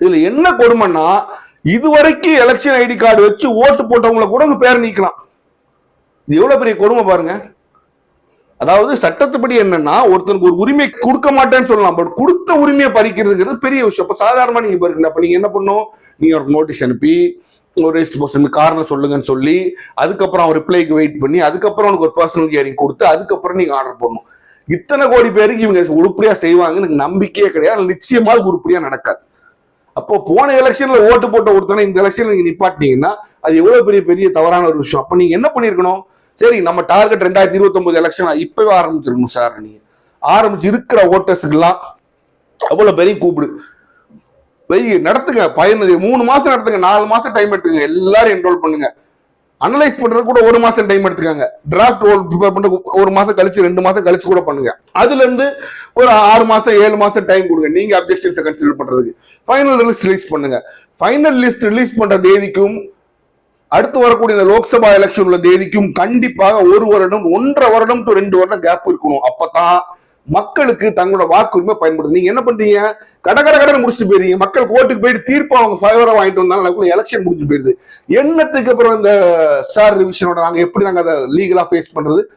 இதுல என்ன கொடுமைன்னா இதுவரைக்கும் எலெக்ஷன் ஐடி கார்டு வச்சு ஓட்டு போட்டவங்கள கூட உங்க பேர் நீக்கலாம். இது எவ்வளவு பெரிய கொடுமை பாருங்க. அதாவது சட்டத்துப்படி என்னன்னா ஒருத்தனுக்கு ஒரு உரிமை கொடுக்க மாட்டேன்னு சொல்லலாம். பட் கொடுத்த உரிமையை பறிக்கிறதுங்கிறது பெரிய விஷயம். இப்ப சாதாரணமா நீங்க பாருங்க அப்ப நீங்க என்ன பண்ணும் நீங்க ஒரு நோட்டீஸ் அனுப்பி ஒரு ரெஜிஸ்டர் போஸ்ட் காரணம் சொல்லுங்கன்னு சொல்லி அதுக்கப்புறம் அவன் ரிப்ளைக்கு வெயிட் பண்ணி அதுக்கப்புறம் உனக்கு ஒரு பர்சனல் கேரிங் கொடுத்து அதுக்கப்புறம் நீங்க ஆர்டர் பண்ணும் இத்தனை கோடி பேருக்கு இவங்க உருப்படியா செய்வாங்கன்னு எனக்கு நம்பிக்கையே கிடையாது. நிச்சயமா உருப்படியா நடக்காது. அப்போ போன எலெக்ஷன்ல ஓட்டு போட்ட ஒருத்தனை இந்த எலெக்ஷன்ல நீங்க நிப்பாட்டினீங்கன்னா அது எவ்வளவு பெரிய பெரிய தவறான ஒரு விஷயம். அப்ப நீங்க என்ன பண்ணிருக்கணும்? சரி நம்ம டார்கெட் ரெண்டாயிரத்தி இருபத்தி ஒன்பது எலெக்ஷன் இப்பவே ஆரம்பிச்சிருக்கணும் சார் நீங்க. ஆரம்பிச்சு இருக்கிற ஓட்டர்ஸுக்கெல்லாம் அவ்வளவு பெரிய கூப்பிடு. வெய் நடத்துங்க பயனது மூணு மாசம் நடத்துங்க நாலு மாசம் டைம் எடுத்துங்க எல்லாரும் என்ரோல் பண்ணுங்க. அனலைஸ் பண்றது கூட ஒரு மாசம் டைம் எடுத்துக்காங்க. டிராஃப்ட் ப்ரிப்பேர் பண்ண ஒரு மாசம் கழிச்சு ரெண்டு மாசம் கழிச்சு கூட பண்ணுங்க. அதுல இருந்து ஒரு ஆறு மாசம் ஏழு மாசம் டைம் கொடுங்க. நீங்க அப்ஜெக்ஷன்ஸை கன்சிடர் பண்றதுக்கு. ஃபைனல் லிஸ்ட் ரிலீஸ் பண்ணுங்க. ஃபைனல் லிஸ்ட் ரிலீஸ் பண்ற தேதிக்கும் அடுத்து வரக்கூடிய இந்த லோக்சபா எலெக்ஷன் உள்ள தேதிக்கும் கண்டிப்பாக ஒரு வருடம் ஒன்றரை வருடம் டு ரெண்டு வருடம் கேப் இருக்கணும். அப்பதான் மக்களுக்கு தங்களோட வாக்குரிமை பயன்படுது. நீங்க என்ன பண்றீங்க? கட கட கடன் முடிச்சுட்டு போயிருங்க மக்கள் கோர்ட்டுக்கு போயிட்டு தீர்ப்பு அவங்க ஃபேவரா வாங்கிட்டு வந்தாலும் எலெக்ஷன் முடிஞ்சு போயிருது என்னத்துக்கு அப்புறம் இந்த சார் ரிவிஷனோட நாங்க எப்படி நாங்க அதை லீகலா ஃபேஸ் பண்றது?